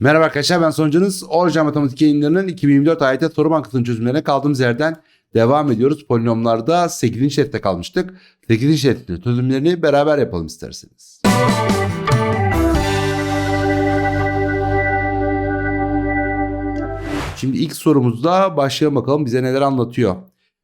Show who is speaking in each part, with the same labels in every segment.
Speaker 1: Merhaba arkadaşlar ben sonucunuz Orca Matematik yayınlarının 2024 AYT soru bankasının çözümlerine kaldığımız yerden devam ediyoruz. Polinomlarda 8. şeritte kalmıştık. 8. şeritin çözümlerini beraber yapalım isterseniz. Şimdi ilk sorumuzda başlayalım bakalım bize neler anlatıyor.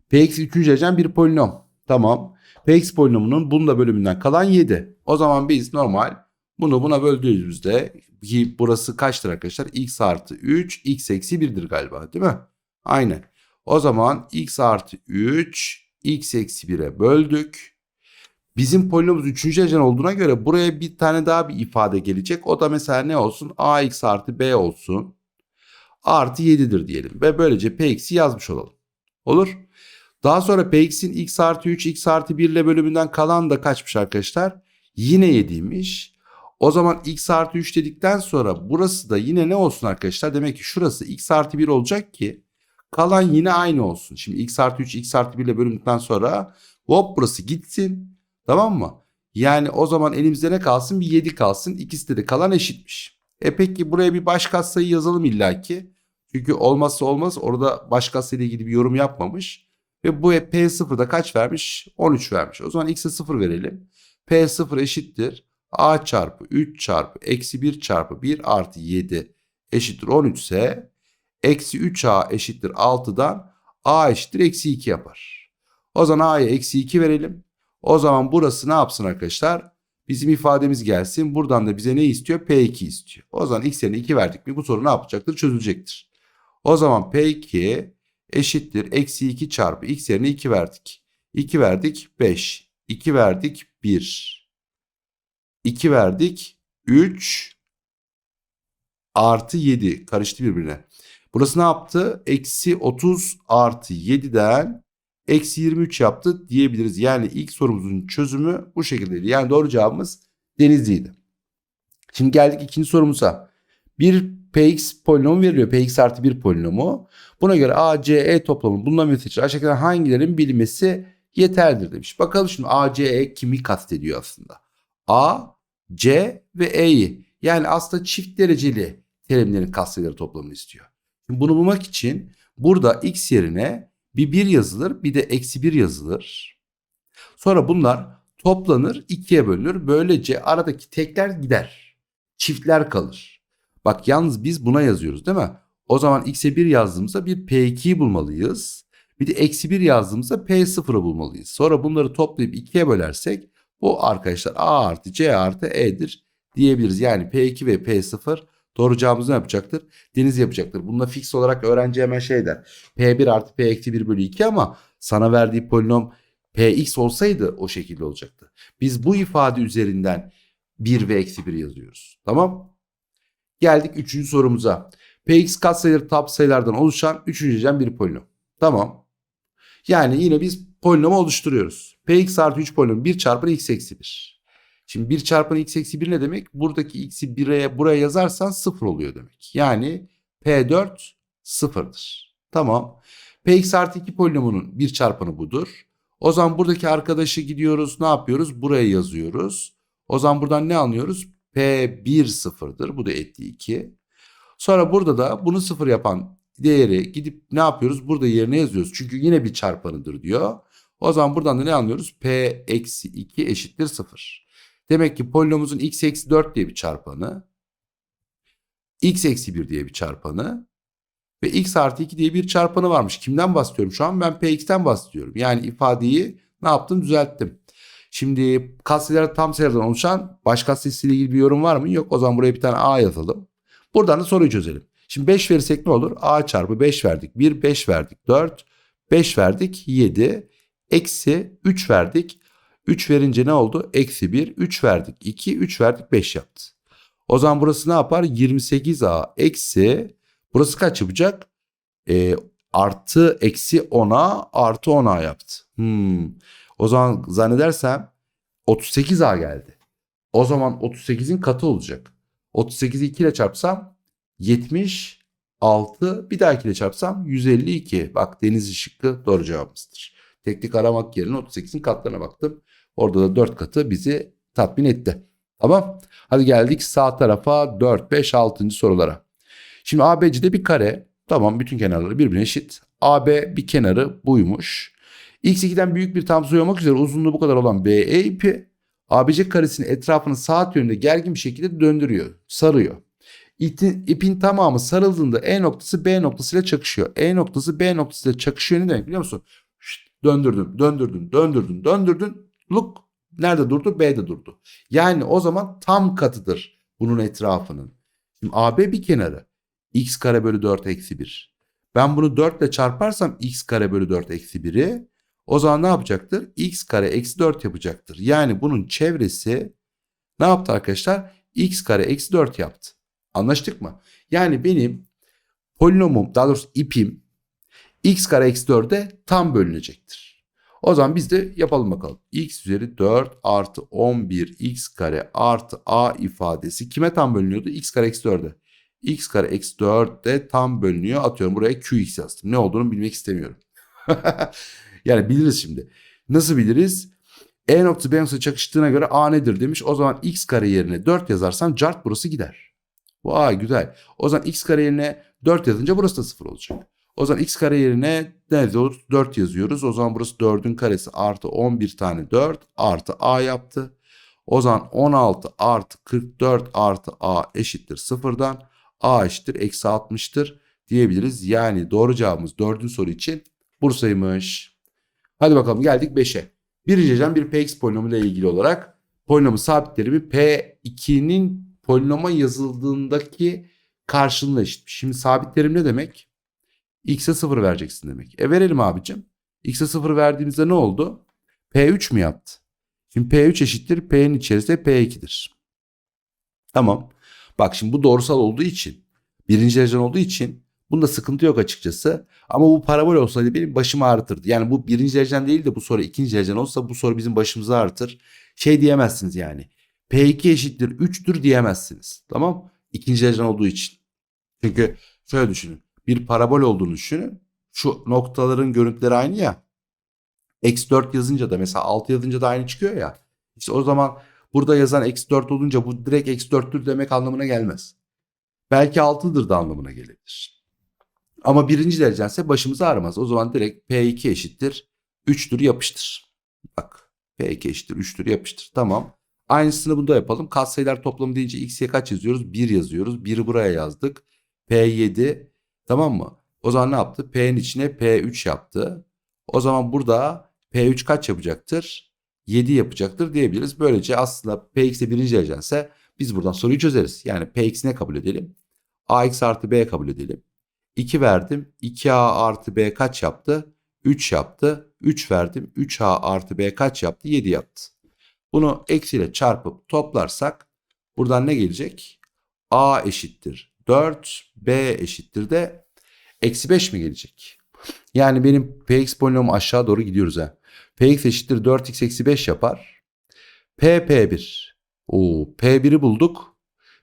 Speaker 1: Px 3. derecen bir polinom. Tamam. Px polinomunun bunda bölümünden kalan 7. O zaman biz normal bunu buna böldüğümüzde ki burası kaçtır arkadaşlar? x artı 3, x eksi 1'dir galiba değil mi? Aynen. O zaman x artı 3, x eksi 1'e böldük. Bizim polinomumuz 3. derecen olduğuna göre buraya bir tane daha bir ifade gelecek. O da mesela ne olsun? ax artı b olsun. Artı 7'dir diyelim. Ve böylece px'i yazmış olalım. Olur. Daha sonra px'in x artı 3, x artı 1 ile bölümünden kalan da kaçmış arkadaşlar? Yine 7'ymiş. O zaman x artı 3 dedikten sonra burası da yine ne olsun arkadaşlar? Demek ki şurası x artı 1 olacak ki kalan yine aynı olsun. Şimdi x artı 3 x artı 1 ile bölündükten sonra hop burası gitsin. Tamam mı? Yani o zaman elimizde ne kalsın? Bir 7 kalsın. İkisi de kalan eşitmiş. E peki buraya bir baş katsayı yazalım illaki. Çünkü olmazsa olmaz orada baş katsayı ile ilgili bir yorum yapmamış. Ve bu P0'da kaç vermiş? 13 vermiş. O zaman x'e 0 verelim. P0 eşittir a çarpı 3 çarpı eksi 1 çarpı 1 artı 7 eşittir 13 ise eksi 3a eşittir 6'dan a eşittir eksi 2 yapar. O zaman a'ya eksi 2 verelim. O zaman burası ne yapsın arkadaşlar? Bizim ifademiz gelsin. Buradan da bize ne istiyor? P2 istiyor. O zaman x yerine 2 verdik mi bu soru ne yapacaktır? Çözülecektir. O zaman P2 eşittir eksi 2 çarpı x yerine 2 verdik. 2 verdik 5. 2 verdik 1. 2 verdik. 3 artı 7 karıştı birbirine. Burası ne yaptı? Eksi 30 artı 7'den eksi 23 yaptı diyebiliriz. Yani ilk sorumuzun çözümü bu şekildeydi. Yani doğru cevabımız Denizli'ydi. Şimdi geldik ikinci sorumuza. Bir px polinomu veriliyor. px artı 1 polinomu. Buna göre a, c, e toplamı bundan müteşir aşağıdakilerden hangilerinin bilinmesi yeterlidir demiş. Bakalım şimdi a, c, e kimi kastediyor aslında? A, C ve E'yi yani aslında çift dereceli terimlerin katsayıları toplamını istiyor. Bunu bulmak için burada x yerine bir 1 yazılır bir de eksi 1 yazılır. Sonra bunlar toplanır ikiye bölünür. Böylece aradaki tekler gider. Çiftler kalır. Bak yalnız biz buna yazıyoruz değil mi? O zaman x'e 1 yazdığımızda bir p2'yi bulmalıyız. Bir de eksi 1 yazdığımızda p0'ı bulmalıyız. Sonra bunları toplayıp ikiye bölersek bu arkadaşlar A artı C artı E'dir diyebiliriz. Yani P2 ve P0 doğru ne yapacaktır? Deniz yapacaktır. Bununla fix olarak öğrenci hemen şey der. P1 artı P eksi 1 bölü 2 ama sana verdiği polinom Px olsaydı o şekilde olacaktı. Biz bu ifade üzerinden 1 ve eksi 1 yazıyoruz. Tamam. Geldik 3. sorumuza. Px katsayıları tab sayılardan oluşan 3. derecen bir polinom. Tamam. Yani yine biz polinomu oluşturuyoruz. Px artı 3 polinom 1 çarpı x eksi 1. Şimdi 1 çarpı x eksi 1 ne demek? Buradaki x'i 1'e buraya yazarsan 0 oluyor demek. Yani P4 sıfırdır. Tamam. Px artı 2 polinomunun 1 çarpanı budur. O zaman buradaki arkadaşı gidiyoruz ne yapıyoruz? Buraya yazıyoruz. O zaman buradan ne anlıyoruz? P1 sıfırdır. Bu da etti 2. Sonra burada da bunu sıfır yapan değeri gidip ne yapıyoruz? Burada yerine yazıyoruz. Çünkü yine bir çarpanıdır diyor. O zaman buradan da ne anlıyoruz? P eksi 2 eşittir 0. Demek ki polinomumuzun x eksi 4 diye bir çarpanı, x eksi 1 diye bir çarpanı ve x artı 2 diye bir çarpanı varmış. Kimden bahsediyorum şu an? Ben px'ten bahsediyorum. Yani ifadeyi ne yaptım? Düzelttim. Şimdi katsayılar tam sayılardan oluşan baş katsayısı ile ilgili bir yorum var mı? Yok. O zaman buraya bir tane a yazalım. Buradan da soruyu çözelim. Şimdi 5 verirsek ne olur? a çarpı 5 verdik. 1, 5 verdik. 4, 5 verdik. 7, eksi 3 verdik. 3 verince ne oldu? Eksi 1, 3 verdik. 2, 3 verdik 5 yaptı. O zaman burası ne yapar? 28a eksi burası kaç yapacak? E, artı eksi 10a artı 10a yaptı. Hmm. O zaman zannedersem 38a geldi. O zaman 38'in katı olacak. 38'i 2 ile çarpsam 76 bir daha 2 ile çarpsam 152. Bak deniz şıkkı doğru cevabımızdır. Teknik aramak yerine 38'in katlarına baktım. Orada da 4 katı bizi tatmin etti. Tamam. Hadi geldik sağ tarafa 4, 5, 6. sorulara. Şimdi ABC'de bir kare. Tamam bütün kenarları birbirine eşit. AB bir kenarı buymuş. X2'den büyük bir tam sayı olmak üzere uzunluğu bu kadar olan BE ipi ABC karesinin etrafını saat yönünde gergin bir şekilde döndürüyor, sarıyor. İpin, tamamı sarıldığında E noktası B noktasıyla çakışıyor. E noktası B noktasıyla çakışıyor ne demek biliyor musun? Döndürdün, döndürdün, döndürdün, döndürdün. Look nerede durdu? B'de durdu. Yani o zaman tam katıdır bunun etrafının. Şimdi AB bir kenarı. X kare bölü 4 eksi 1. Ben bunu 4 ile çarparsam x kare bölü 4 eksi 1'i o zaman ne yapacaktır? x kare eksi 4 yapacaktır. Yani bunun çevresi ne yaptı arkadaşlar? x kare eksi 4 yaptı. Anlaştık mı? Yani benim polinomum daha doğrusu ipim x kare eksi 4'e tam bölünecektir. O zaman biz de yapalım bakalım. x üzeri 4 artı 11 x kare artı a ifadesi kime tam bölünüyordu? x kare eksi 4'e. x kare eksi 4 de tam bölünüyor. Atıyorum buraya qx yazdım. Ne olduğunu bilmek istemiyorum. yani biliriz şimdi. Nasıl biliriz? E noktası B noktası çakıştığına göre A nedir demiş. O zaman x kare yerine 4 yazarsam cart burası gider. Vay güzel. O zaman x kare yerine 4 yazınca burası da 0 olacak. O zaman x kare yerine ne olur? 4 yazıyoruz. O zaman burası 4'ün karesi artı 11 tane 4 artı a yaptı. O zaman 16 artı 44 artı a eşittir sıfırdan. a eşittir eksi 60'tır diyebiliriz. Yani doğru cevabımız 4. soru için Bursa'ymış. Hadi bakalım geldik 5'e. Birinci hocam bir px polinomu ile ilgili olarak polinomun sabitleri bir p2'nin polinoma yazıldığındaki karşılığına eşitmiş. Şimdi sabitlerim ne demek? X'e 0 vereceksin demek. E verelim abicim. x'e 0 verdiğimizde ne oldu? p3 mü yaptı? Şimdi p3 eşittir p'nin içerisinde p2'dir. Tamam. Bak şimdi bu doğrusal olduğu için birinci derecen olduğu için bunda sıkıntı yok açıkçası. Ama bu parabol olsaydı benim başımı ağrıtırdı. Yani bu birinci derecen değil de bu soru ikinci derecen olsa bu soru bizim başımızı ağrıtır. Şey diyemezsiniz yani. P2 eşittir 3'tür diyemezsiniz. Tamam. İkinci derecen olduğu için. Çünkü şöyle düşünün. Bir parabol olduğunu düşünün. Şu noktaların görüntüleri aynı ya. Eksi 4 yazınca da mesela 6 yazınca da aynı çıkıyor ya. İşte o zaman burada yazan eksi 4 olunca bu direkt eksi 4'tür demek anlamına gelmez. Belki 6'dır da anlamına gelebilir. Ama birinci derece başımız ağrımaz. O zaman direkt P2 eşittir 3'tür yapıştır. Bak P2 eşittir 3'tür yapıştır. Tamam. Aynısını bunda yapalım. Katsayılar toplamı deyince x'ye kaç yazıyoruz? 1 yazıyoruz. 1'i buraya yazdık. P7 tamam mı? O zaman ne yaptı? P'nin içine P3 yaptı. O zaman burada P3 kaç yapacaktır? 7 yapacaktır diyebiliriz. Böylece aslında Px'e birinci derece biz buradan soruyu çözeriz. Yani Px ne kabul edelim? Ax artı B kabul edelim. 2 verdim. 2A artı B kaç yaptı? 3 yaptı. 3 verdim. 3A artı B kaç yaptı? 7 yaptı. Bunu eksiyle çarpıp toplarsak buradan ne gelecek? A eşittir 4, B eşittir de eksi 5 mi gelecek? Yani benim Px polinomu aşağı doğru gidiyoruz ha. Px eşittir 4x eksi 5 yapar. P P1. Oo, P1'i bulduk.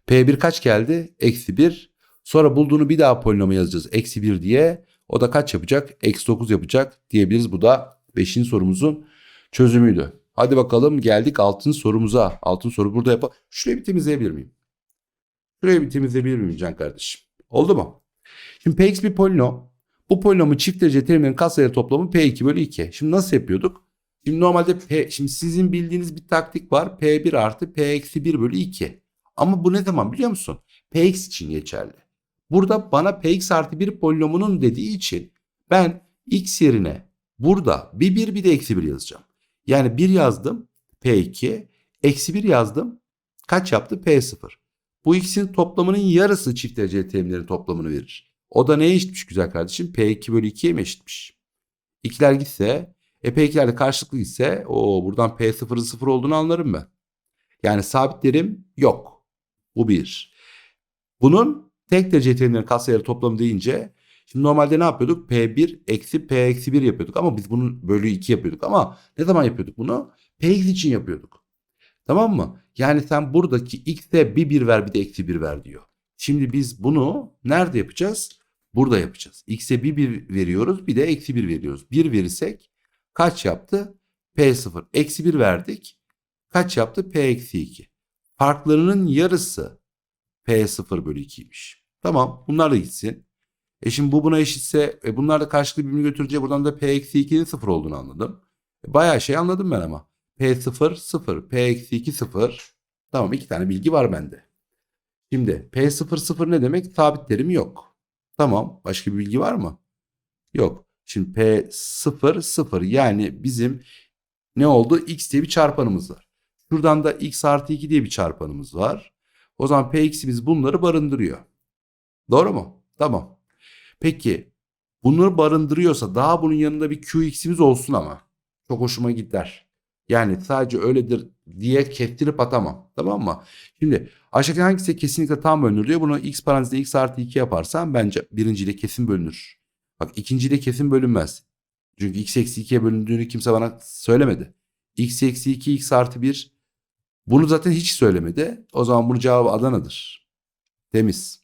Speaker 1: P1 kaç geldi? Eksi 1. Sonra bulduğunu bir daha polinomu yazacağız. Eksi 1 diye. O da kaç yapacak? Eksi 9 yapacak diyebiliriz. Bu da 5. sorumuzun çözümüydü. Hadi bakalım geldik altın sorumuza. Altın soru burada yapalım. Şurayı bir temizleyebilir miyim? Şurayı bir temizleyebilir miyim Can kardeşim? Oldu mu? Şimdi Px bir polinom. Bu polinomun çift derece terimlerin katsayıları toplamı P2 bölü 2. Şimdi nasıl yapıyorduk? Şimdi normalde P, şimdi sizin bildiğiniz bir taktik var. P1 artı P eksi 1 bölü 2. Ama bu ne zaman biliyor musun? Px için geçerli. Burada bana Px artı 1 polinomunun dediği için ben x yerine burada bir 1 bir de eksi 1 yazacağım. Yani 1 yazdım P2, eksi 1 yazdım. Kaç yaptı? P0. Bu ikisinin toplamının yarısı çift dereceli terimlerin toplamını verir. O da neye eşitmiş güzel kardeşim? P2 bölü 2'ye mi eşitmiş? İkiler gitse, e P2'ler de karşılıklı gitse, o buradan P0'ın 0 olduğunu anlarım ben. Yani sabitlerim yok. Bu bir. Bunun tek derece terimlerin katsayıları toplamı deyince Şimdi normalde ne yapıyorduk? P1 eksi P eksi 1 yapıyorduk ama biz bunun bölü 2 yapıyorduk. Ama ne zaman yapıyorduk bunu? Px için yapıyorduk. Tamam mı? Yani sen buradaki x'e bir 1 ver bir de eksi 1 ver diyor. Şimdi biz bunu nerede yapacağız? Burada yapacağız. X'e bir 1 veriyoruz bir de eksi 1 veriyoruz. 1 verirsek kaç yaptı? P0. Eksi 1 verdik. Kaç yaptı? P eksi 2. farklarının yarısı P0 bölü 2'ymiş. Tamam bunlar da gitsin. E şimdi bu buna eşitse e bunlar da karşılıklı birbirini götürecek. Buradan da P eksi 2'nin 0 olduğunu anladım. E bayağı şey anladım ben ama. P0 0, P eksi 2 0. Tamam iki tane bilgi var bende. Şimdi P0 0 ne demek? Sabit terim yok. Tamam başka bir bilgi var mı? Yok. Şimdi P0 0 yani bizim ne oldu? X diye bir çarpanımız var. Şuradan da X artı 2 diye bir çarpanımız var. O zaman Px'imiz bunları barındırıyor. Doğru mu? Tamam. Peki bunları barındırıyorsa daha bunun yanında bir Qx'imiz olsun ama. Çok hoşuma gider. Yani sadece öyledir diye kestirip atamam. Tamam mı? Şimdi aşağıdaki hangisi kesinlikle tam bölünür diyor. Bunu x parantezinde x artı 2 yaparsam bence birinciyle kesin bölünür. Bak ikinciyle kesin bölünmez. Çünkü x eksi 2'ye bölündüğünü kimse bana söylemedi. x eksi 2 x artı 1 bunu zaten hiç söylemedi. O zaman bunun cevabı Adana'dır. Temiz.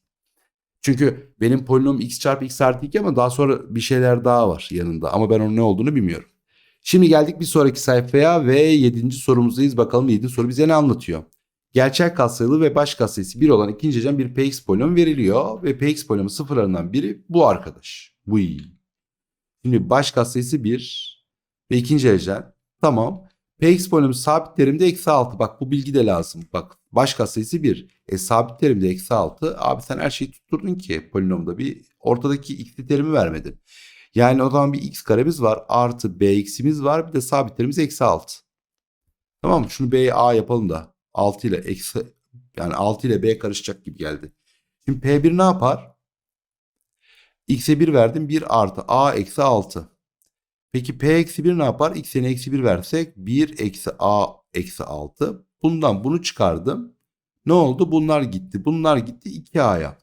Speaker 1: Çünkü benim polinom x çarpı x artı 2 ama daha sonra bir şeyler daha var yanında. Ama ben onun ne olduğunu bilmiyorum. Şimdi geldik bir sonraki sayfaya ve 7. sorumuzdayız. Bakalım 7. soru bize ne anlatıyor? Gerçel katsayılı ve baş katsayısı 1 olan ikinci derecen bir px polinomu veriliyor. Ve px polinomu sıfırlarından biri bu arkadaş. Bu iyi. Şimdi baş katsayısı 1 ve ikinci derecen. Tamam. Px polinomu sabit terimde eksi 6. Bak bu bilgi de lazım. Bak baş katsayısı 1. E sabit terimde eksi 6. Abi sen her şeyi tutturdun ki polinomda bir ortadaki x'li terimi vermedin. Yani o zaman bir x karemiz var. Artı bx'imiz var. Bir de sabit terimiz eksi 6. Tamam mı? Şunu b'ye a yapalım da. 6 ile eksi yani 6 ile b karışacak gibi geldi. Şimdi p1 ne yapar? x'e 1 verdim. 1 artı a eksi 6. Peki p eksi 1 ne yapar? x'e eksi 1 versek 1 eksi a eksi 6. Bundan bunu çıkardım. Ne oldu? Bunlar gitti. Bunlar gitti. 2a yaptı.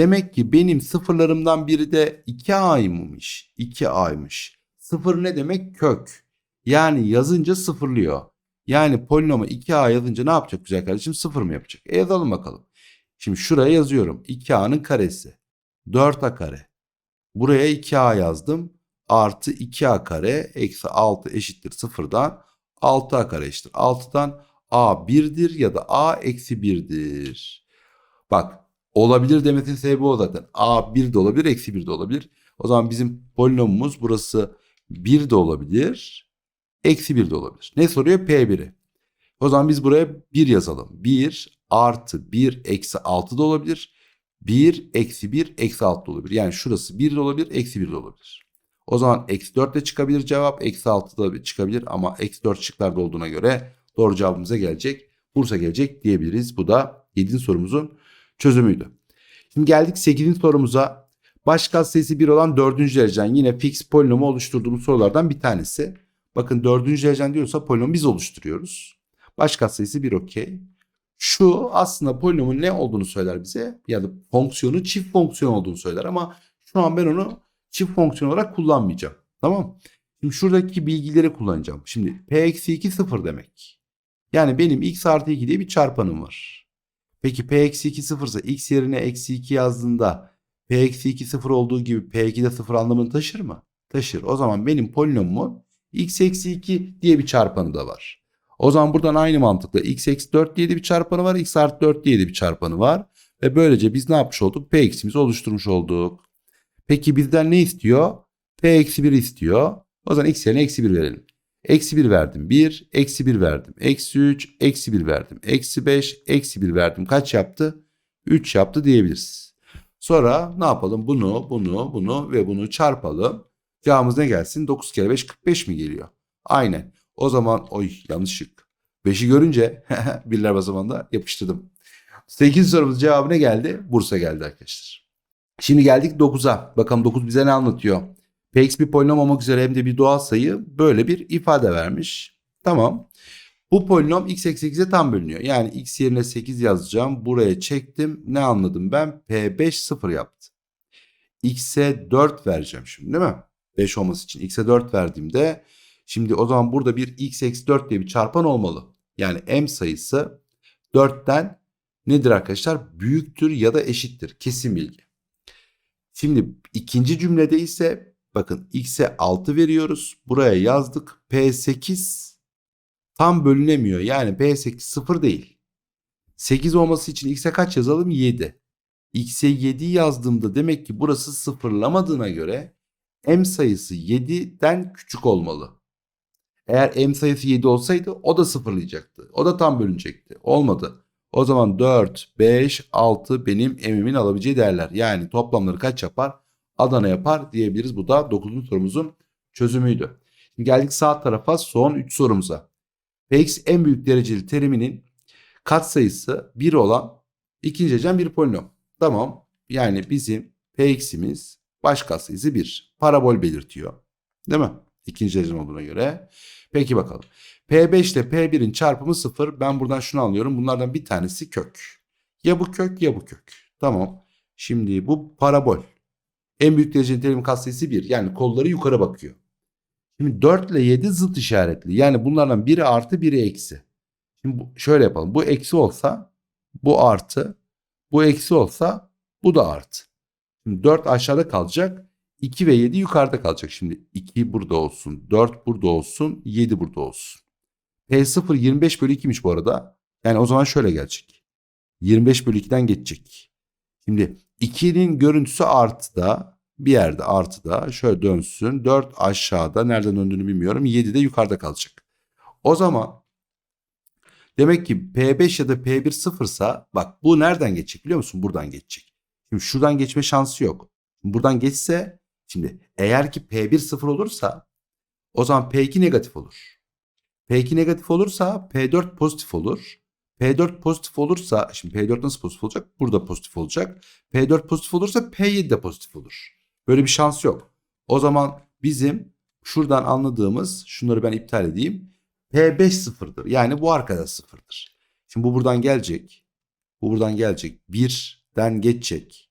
Speaker 1: Demek ki benim sıfırlarımdan biri de 2a'ymış. 2a'ymış. Sıfır ne demek? Kök. Yani yazınca sıfırlıyor. Yani polinoma 2a yazınca ne yapacak güzel kardeşim? Sıfır mı yapacak? E yazalım bakalım. Şimdi şuraya yazıyorum. 2a'nın karesi. 4a kare. Buraya 2a yazdım. Artı 2a kare eksi 6 eşittir sıfırdan. 6a kare eşittir. 6'dan a 1'dir ya da a eksi 1'dir. Bak olabilir demesinin sebebi o zaten. A 1 de olabilir, eksi 1 de olabilir. O zaman bizim polinomumuz burası 1 de olabilir, eksi 1 de olabilir. Ne soruyor? P1'i. O zaman biz buraya 1 yazalım. 1 artı 1 eksi 6 da olabilir. 1 eksi 1 eksi 6 da olabilir. Yani şurası 1 de olabilir, eksi 1 de olabilir. O zaman eksi 4 de çıkabilir cevap. Eksi 6 da çıkabilir ama eksi 4 şıklarda olduğuna göre doğru cevabımıza gelecek. Bursa gelecek diyebiliriz. Bu da 7. sorumuzun çözümüydü. Şimdi geldik 8. sorumuza. Baş katsayısı 1 olan 4. derecen yine fix polinomu oluşturduğumuz sorulardan bir tanesi. Bakın 4. derecen diyorsa polinomu biz oluşturuyoruz. Baş katsayısı 1 okey. Şu aslında polinomun ne olduğunu söyler bize ya da fonksiyonu çift fonksiyon olduğunu söyler ama şu an ben onu çift fonksiyon olarak kullanmayacağım. Tamam Şimdi şuradaki bilgileri kullanacağım. Şimdi p eksi 2 sıfır demek. Yani benim x artı 2 diye bir çarpanım var. Peki p eksi 2 sıfırsa x yerine eksi 2 yazdığında p eksi 2 sıfır olduğu gibi p2 de sıfır anlamını taşır mı? Taşır. O zaman benim polinomumun x eksi 2 diye bir çarpanı da var. O zaman buradan aynı mantıkla x eksi 4 diye de bir çarpanı var. x artı 4 diye de bir çarpanı var. Ve böylece biz ne yapmış olduk? P eksimizi oluşturmuş olduk. Peki bizden ne istiyor? P eksi 1 istiyor. O zaman x yerine eksi 1 verelim. Eksi 1 verdim 1, eksi 1 verdim. Eksi 3, eksi 1 verdim. Eksi 5, eksi 1 verdim. Kaç yaptı? 3 yaptı diyebiliriz. Sonra ne yapalım? Bunu, bunu, bunu ve bunu çarpalım. Cevabımız ne gelsin? 9 kere 5, 45 mi geliyor? Aynen. O zaman oy yanlışlık. 5'i görünce birler basamağında yapıştırdım. 8 sorumuz cevabı ne geldi? Bursa geldi arkadaşlar. Şimdi geldik 9'a. Bakalım 9 bize ne anlatıyor? Px bir polinom olmak üzere hem de bir doğal sayı böyle bir ifade vermiş. Tamam. Bu polinom x eksi 8'e tam bölünüyor. Yani x yerine 8 yazacağım. Buraya çektim. Ne anladım ben? P5 0 yaptı. X'e 4 vereceğim şimdi değil mi? 5 olması için. X'e 4 verdiğimde şimdi o zaman burada bir x eksi 4 diye bir çarpan olmalı. Yani m sayısı 4'ten nedir arkadaşlar? Büyüktür ya da eşittir. Kesin bilgi. Şimdi ikinci cümlede ise bakın x'e 6 veriyoruz. Buraya yazdık. P8 tam bölünemiyor. Yani P8 0 değil. 8 olması için x'e kaç yazalım? 7. x'e 7 yazdığımda demek ki burası sıfırlamadığına göre m sayısı 7'den küçük olmalı. Eğer m sayısı 7 olsaydı o da sıfırlayacaktı. O da tam bölünecekti. Olmadı. O zaman 4, 5, 6 benim m'imin alabileceği değerler. Yani toplamları kaç yapar? Adana yapar diyebiliriz. Bu da 9. sorumuzun çözümüydü. Şimdi geldik sağ tarafa son 3 sorumuza. Px en büyük dereceli teriminin katsayısı 1 olan ikinci derecen bir polinom. Tamam. Yani bizim Px'imiz baş katsayısı 1. Parabol belirtiyor. Değil mi? İkinci derecen olduğuna göre. Peki bakalım. P5 ile P1'in çarpımı 0. Ben buradan şunu anlıyorum. Bunlardan bir tanesi kök. Ya bu kök ya bu kök. Tamam. Şimdi bu parabol. En büyük dereceli terimin katsayısı 1. Yani kolları yukarı bakıyor. Şimdi 4 ile 7 zıt işaretli. Yani bunlardan biri artı biri eksi. Şimdi şöyle yapalım. Bu eksi olsa bu artı. Bu eksi olsa bu da artı. Şimdi 4 aşağıda kalacak. 2 ve 7 yukarıda kalacak. Şimdi 2 burada olsun. 4 burada olsun. 7 burada olsun. P0 25 bölü 2'miş bu arada. Yani o zaman şöyle gelecek. 25 bölü 2'den geçecek. Şimdi 2'nin görüntüsü artıda bir yerde artıda şöyle dönsün. 4 aşağıda nereden döndüğünü bilmiyorum. 7 de yukarıda kalacak. O zaman demek ki P5 ya da P1 sıfırsa bak bu nereden geçecek biliyor musun? Buradan geçecek. Şimdi şuradan geçme şansı yok. Buradan geçse şimdi eğer ki P1 sıfır olursa o zaman P2 negatif olur. P2 negatif olursa P4 pozitif olur. P4 pozitif olursa şimdi P4 nasıl pozitif olacak? Burada pozitif olacak. P4 pozitif olursa P7 de pozitif olur. Böyle bir şans yok. O zaman bizim şuradan anladığımız şunları ben iptal edeyim. P5 sıfırdır. Yani bu arkada sıfırdır. Şimdi bu buradan gelecek. Bu buradan gelecek. 1'den geçecek.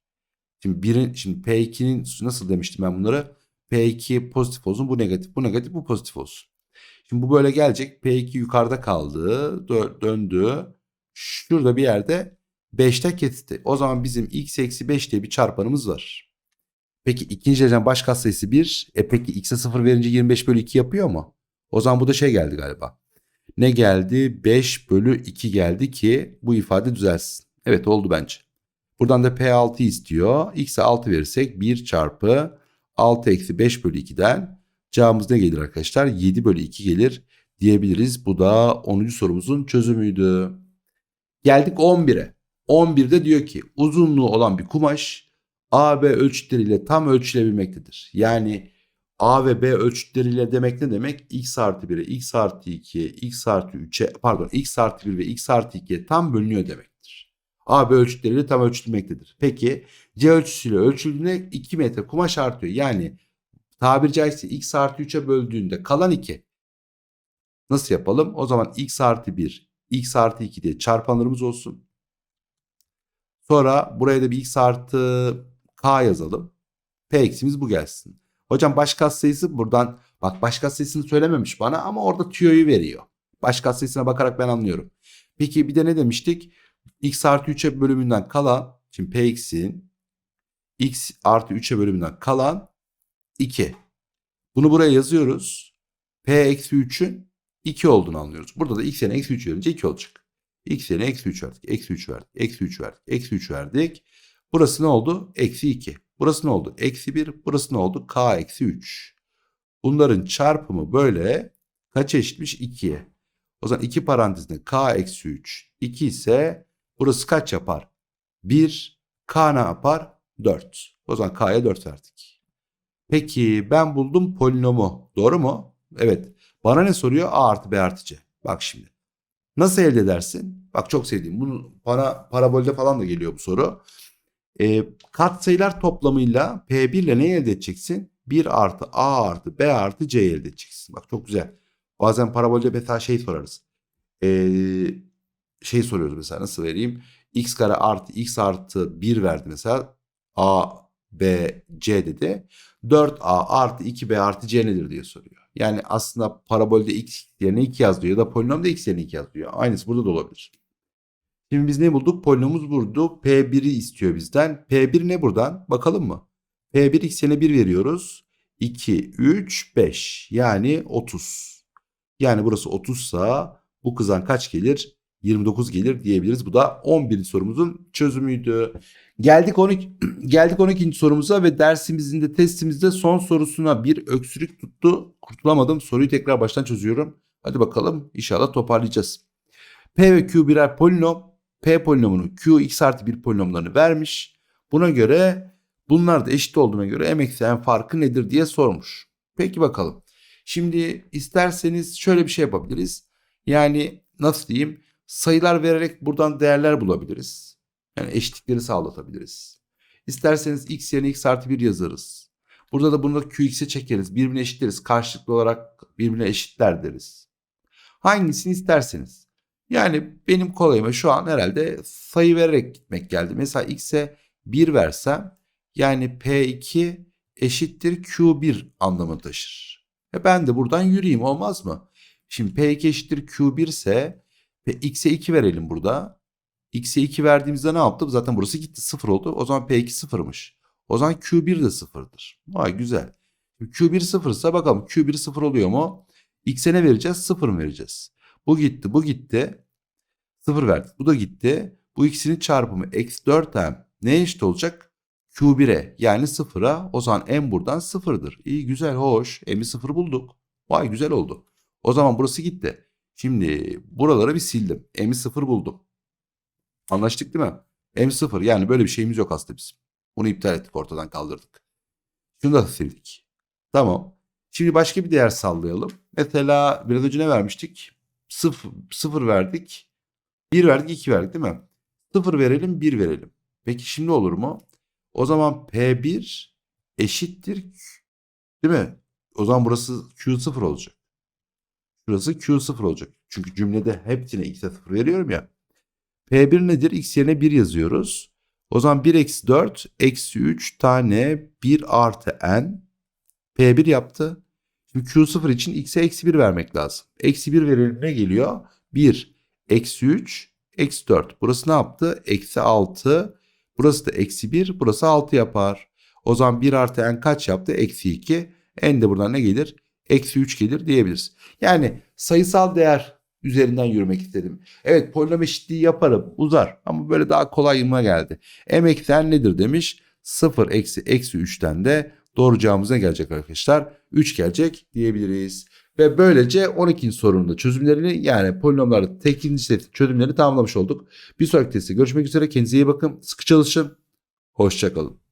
Speaker 1: Şimdi birin, şimdi P2'nin nasıl demiştim ben bunları? P2 pozitif olsun, bu negatif, bu negatif, bu pozitif olsun. Şimdi bu böyle gelecek. P2 yukarıda kaldı, dö- döndü. Şurada bir yerde 5'te kesti. O zaman bizim x eksi 5 diye bir çarpanımız var. Peki ikinci derecen baş katsayısı 1. E peki x'e 0 verince 25 bölü 2 yapıyor mu? O zaman bu da şey geldi galiba. Ne geldi? 5 bölü 2 geldi ki bu ifade düzelsin. Evet oldu bence. Buradan da P6 istiyor. X'e 6 verirsek 1 çarpı 6 eksi 5 bölü 2'den cevabımız ne gelir arkadaşlar? 7 bölü 2 gelir diyebiliriz. Bu da 10. sorumuzun çözümüydü. Geldik 11'e. 11'de diyor ki uzunluğu olan bir kumaş A, B ölçütleriyle tam ölçülebilmektedir. Yani A ve B ölçütleriyle demek ne demek? X artı 1'e, X artı 2'ye, X artı 3'e, pardon X artı 1 ve X artı 2'ye tam bölünüyor demektir. A, B ölçütleriyle tam ölçülmektedir. Peki C ölçüsüyle ölçüldüğünde 2 metre kumaş artıyor. Yani tabiri caizse X artı 3'e böldüğünde kalan 2. Nasıl yapalım? O zaman X artı 1, X artı 2 diye çarpanlarımız olsun. Sonra buraya da bir X artı K yazalım. P eksimiz bu gelsin. Hocam baş katsayısı buradan bak baş katsayısını söylememiş bana ama orada tüyoyu veriyor. Baş katsayısına bakarak ben anlıyorum. Peki bir de ne demiştik? X artı 3'e bölümünden kalan şimdi Px'in X artı 3'e bölümünden kalan 2. Bunu buraya yazıyoruz. P eksi 3'ün 2 olduğunu anlıyoruz. Burada da x yerine eksi 3 verince 2 olacak. x yerine eksi 3 verdik. Eksi 3 verdik. Eksi 3 verdik. Eksi 3 verdik. Burası ne oldu? Eksi 2. Burası ne oldu? Eksi 1. Burası ne oldu? K eksi 3. Bunların çarpımı böyle kaç eşitmiş? 2'ye. O zaman 2 parantezinde K eksi 3. 2 ise burası kaç yapar? 1. K ne yapar? 4. O zaman K'ya 4 verdik. Peki ben buldum polinomu. Doğru mu? Evet. Bana ne soruyor? A artı B artı C. Bak şimdi. Nasıl elde edersin? Bak çok sevdiğim. Bunu bana parabolde falan da geliyor bu soru. E, katsayılar toplamıyla P1 ile ne elde edeceksin? 1 artı A artı B artı C elde edeceksin. Bak çok güzel. Bazen parabolde mesela şey sorarız. E, şey soruyoruz mesela nasıl vereyim? X kare artı X artı 1 verdi mesela. A, B, C dedi. 4A artı 2B artı C nedir diye soruyor. Yani aslında parabolde X yerine 2 yazıyor ya da polinomda X yerine 2 yazıyor. Aynısı burada da olabilir. Şimdi biz ne bulduk? Polinomumuz buldu. P1'i istiyor bizden. P1 ne buradan? Bakalım mı? P1 x yerine 1 veriyoruz. 2, 3, 5. Yani 30. Yani burası 30 sa bu kızan kaç gelir? 29 gelir diyebiliriz. Bu da 11. sorumuzun çözümüydü. Geldik 12 geldik 12. sorumuza ve dersimizin de testimizde son sorusuna bir öksürük tuttu. Kurtulamadım. Soruyu tekrar baştan çözüyorum. Hadi bakalım inşallah toparlayacağız. P ve Q birer polinom. P polinomunu Q x artı 1 polinomlarını vermiş. Buna göre bunlar da eşit olduğuna göre m eksi n farkı nedir diye sormuş. Peki bakalım. Şimdi isterseniz şöyle bir şey yapabiliriz. Yani nasıl diyeyim? Sayılar vererek buradan değerler bulabiliriz. Yani eşitlikleri sağlatabiliriz. İsterseniz x yerine x artı 1 yazarız. Burada da bunu da qx'e çekeriz. Birbirine eşitleriz. Karşılıklı olarak birbirine eşitler deriz. Hangisini isterseniz. Yani benim kolayıma şu an herhalde sayı vererek gitmek geldi. Mesela x'e 1 versem yani p2 eşittir q1 anlamı taşır. E ben de buradan yürüyeyim olmaz mı? Şimdi p2 eşittir q1 ise ve x'e 2 verelim burada. x'e 2 verdiğimizde ne yaptı? Zaten burası gitti 0 oldu. O zaman p2 sıfırmış. O zaman q1 de sıfırdır. Vay güzel. q1 sıfırsa bakalım q1 sıfır oluyor mu? x'e ne vereceğiz? 0 mı vereceğiz? Bu gitti, bu gitti. 0 verdik. Bu da gitti. Bu ikisinin çarpımı eksi 4m neye eşit olacak? Q1'e yani 0'a. O zaman m buradan 0'dır. İyi güzel hoş. m'i 0 bulduk. Vay güzel oldu. O zaman burası gitti. Şimdi buraları bir sildim. m'i 0 buldum. Anlaştık değil mi? m 0 yani böyle bir şeyimiz yok aslında bizim. Bunu iptal ettik ortadan kaldırdık. Şunu da sildik. Tamam. Şimdi başka bir değer sallayalım. Mesela biraz önce ne vermiştik? 0, 0 verdik. 1 verdik 2 verdik değil mi? 0 verelim 1 verelim. Peki şimdi olur mu? O zaman P1 eşittir değil mi? O zaman burası Q0 olacak. Şurası Q0 olacak. Çünkü cümlede hepsine x'e 0 veriyorum ya. P1 nedir? X yerine 1 yazıyoruz. O zaman 1 eksi 4 eksi 3 tane 1 artı n P1 yaptı. Şimdi Q0 için x'e eksi 1 vermek lazım. Eksi 1 verelim ne geliyor? 1 eksi 3 eksi 4. Burası ne yaptı? Eksi 6. Burası da eksi 1. Burası 6 yapar. O zaman 1 artı n kaç yaptı? Eksi 2. N de buradan ne gelir? Eksi 3 gelir diyebiliriz. Yani sayısal değer üzerinden yürümek istedim. Evet polinom eşitliği yaparım uzar ama böyle daha kolayıma geldi. M eksi n nedir demiş. 0 eksi eksi 3'ten de doğru cevabımız ne gelecek arkadaşlar? 3 gelecek diyebiliriz. Ve böylece 12. sorunun da çözümlerini yani polinomların tek ikinci setin çözümlerini tamamlamış olduk. Bir sonraki testte görüşmek üzere. Kendinize iyi bakın. Sıkı çalışın. Hoşçakalın.